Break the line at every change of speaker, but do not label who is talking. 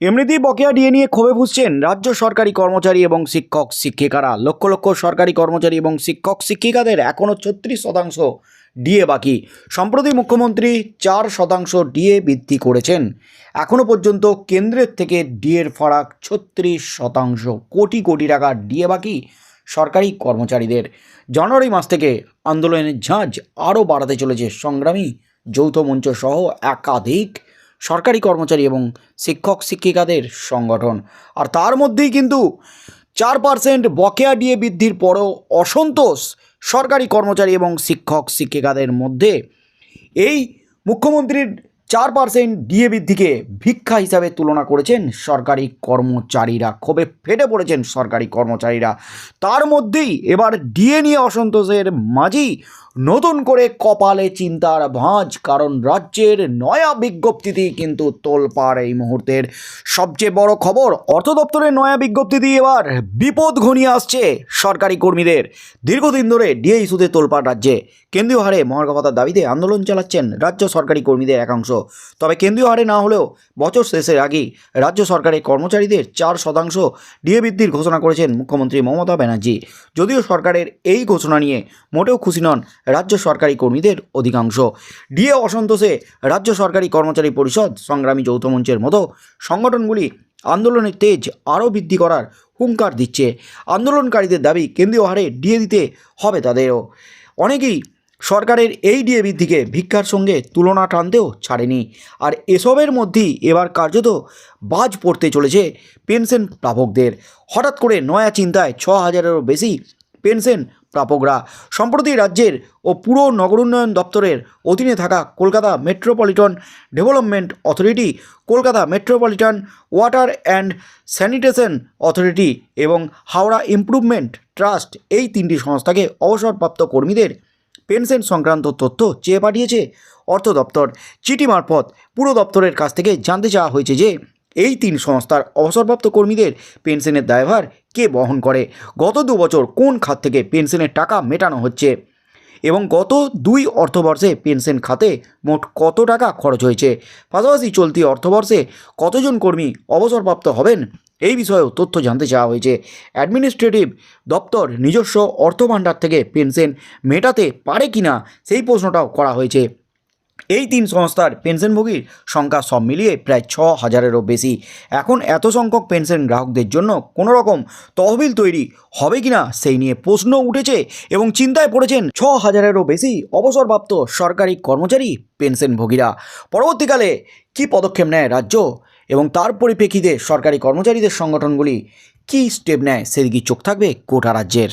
এমনিতেই বকেয়া ডিএ নিয়ে ক্ষোভে ফুসছেন রাজ্য সরকারি কর্মচারী এবং শিক্ষক, শিক্ষিকারা। লক্ষ লক্ষ সরকারি কর্মচারী এবং শিক্ষক, শিক্ষিকাদের এখনও ছত্রিশ শতাংশ ডিএ বাকি। সম্প্রতি মুখ্যমন্ত্রী চার শতাংশ ডিএ বৃদ্ধি করেছেন। এখনও পর্যন্ত কেন্দ্রের থেকে ডিএর ফারাক ছত্রিশ শতাংশ, কোটি কোটি টাকা ডিএ বাকি সরকারি কর্মচারীদের। জানুয়ারি মাস থেকে আন্দোলনের ঝাঁজ আরও বাড়াতে চলেছে সংগ্রামী যৌথ মঞ্চ সহ একাধিক সরকারি কর্মচারী এবং শিক্ষক শিক্ষিকাদের সংগঠন। আর তার মধ্যেই কিন্তু চার পার্সেন্ট বকেয়া ডিএ বৃদ্ধির পরও অসন্তোষ সরকারি কর্মচারী এবং শিক্ষক শিক্ষিকাদের মধ্যে। এই মুখ্যমন্ত্রীর চার পার্সেন্ট ডিএ বৃদ্ধিকে ভিক্ষা হিসাবে তুলনা করেছেন সরকারি কর্মচারীরা, ক্ষোভে ফেটে পড়েছেন সরকারি কর্মচারীরা। তার মধ্যেই এবার ডিএ নিয়ে অসন্তোষের মাঝেই নতুন করে কপালে চিন্তার ভাঁজ, কারণ রাজ্যের নয়া বিজ্ঞপ্তিতে কিন্তু তোলপাড় এই মুহূর্তের। সবচেয়ে বড় খবর, অর্থ দপ্তরের নয়া বিজ্ঞপ্তিতে এবার বিপদ ঘনিয়ে আসছে সরকারি কর্মীদের। দীর্ঘদিন ধরে ডিএ ইস্যুতে তোলপাড় রাজ্যে। কেন্দ্রীয় হারে মহার্ঘভাতার দাবিতে আন্দোলন চালাচ্ছেন রাজ্য সরকারি কর্মীদের একাংশ। তবে কেন্দ্রীয় হারে না হলেও বছর শেষের আগেই রাজ্য সরকারের কর্মচারীদের চার শতাংশ ডিএ বৃদ্ধির ঘোষণা করেছেন মুখ্যমন্ত্রী মমতা ব্যানার্জি। যদিও সরকারের এই ঘোষণা নিয়ে মোটেও খুশি নন রাজ্য সরকারি কর্মীদের অধিকাংশ। ডিএ অসন্তোষে রাজ্য সরকারি কর্মচারী পরিষদ সংগ্রামী যৌথ মঞ্চের মতো সংগঠনগুলি আন্দোলনের তেজ আরও বৃদ্ধি করার হুঙ্কার দিচ্ছে। আন্দোলনকারীদের দাবি কেন্দ্রীয় হারে ডিএ দিতে হবে তাদেরও। অনেকেই সরকারের এই ডিএ বৃদ্ধিকে ভিক্ষার সঙ্গে তুলনা টানতেও ছাড়েনি। আর এসবের মধ্যেই এবার কার্যত বাজ পড়তে চলেছে পেনশন প্রাপকদের। হঠাৎ করে নয়া চিন্তায় ছ হাজারেরও বেশি পেনশন প্রাপকরা সম্প্রতি রাজ্যের ও পুরো নগর উন্নয়ন দপ্তরের অধীনে থাকা Kolkata metropolitan development authority, Kolkata metropolitan water and sanitation authority এবং হাওড়া ইমপ্রুভমেন্ট ট্রাস্ট এই তিনটি সংস্থাকে অবসরপ্রাপ্ত কর্মীদের পেনশন সংক্রান্ত তথ্য চেয়ে পাঠিয়েছে অর্থ দপ্তর। চিঠি মারফত পুরো দপ্তরের কাছ থেকে জানতে চাওয়া হয়েছে যে এই তিন সংস্থার অবসরপ্রাপ্ত কর্মীদের পেনশনের দায়ভার কে বহন করে? গত দু বছর কোন খাত থেকে পেনশনের টাকা মেটানো হচ্ছে? এবং গত দুই অর্থবর্ষে পেনশন খাতে মোট কত টাকা খরচ হয়েছে? পাশাপাশি চলতি অর্থবর্ষে কতজন কর্মী অবসরপ্রাপ্ত হবেন? এই বিষয়েও তথ্য জানতে চাওয়া হয়েছে। অ্যাডমিনিস্ট্রেটিভ দপ্তর নিজস্ব অর্থভাণ্ডার থেকে পেনশন মেটাতে পারে কিনা সেই প্রশ্নটাও করা হয়েছে। এই তিন সংস্থার পেনশনভোগীর সংখ্যা সব মিলিয়ে প্রায় ছ হাজারেরও বেশি। এখন এত সংখ্যক পেনশন গ্রাহকদের জন্য কোনো রকম তহবিল তৈরি হবে কিনা সেই নিয়ে প্রশ্ন উঠেছে এবং চিন্তায় পড়েছেন ছ হাজারেরও বেশি অবসরপ্রাপ্ত সরকারি কর্মচারী পেনশনভোগীরা। পরবর্তীকালে কী পদক্ষেপ নেয় রাজ্য এবং তার পরিপ্রেক্ষিতে সরকারি কর্মচারীদের সংগঠনগুলি কী স্টেপ নেয় সেদিকে চোখ থাকবে গোটা রাজ্যের।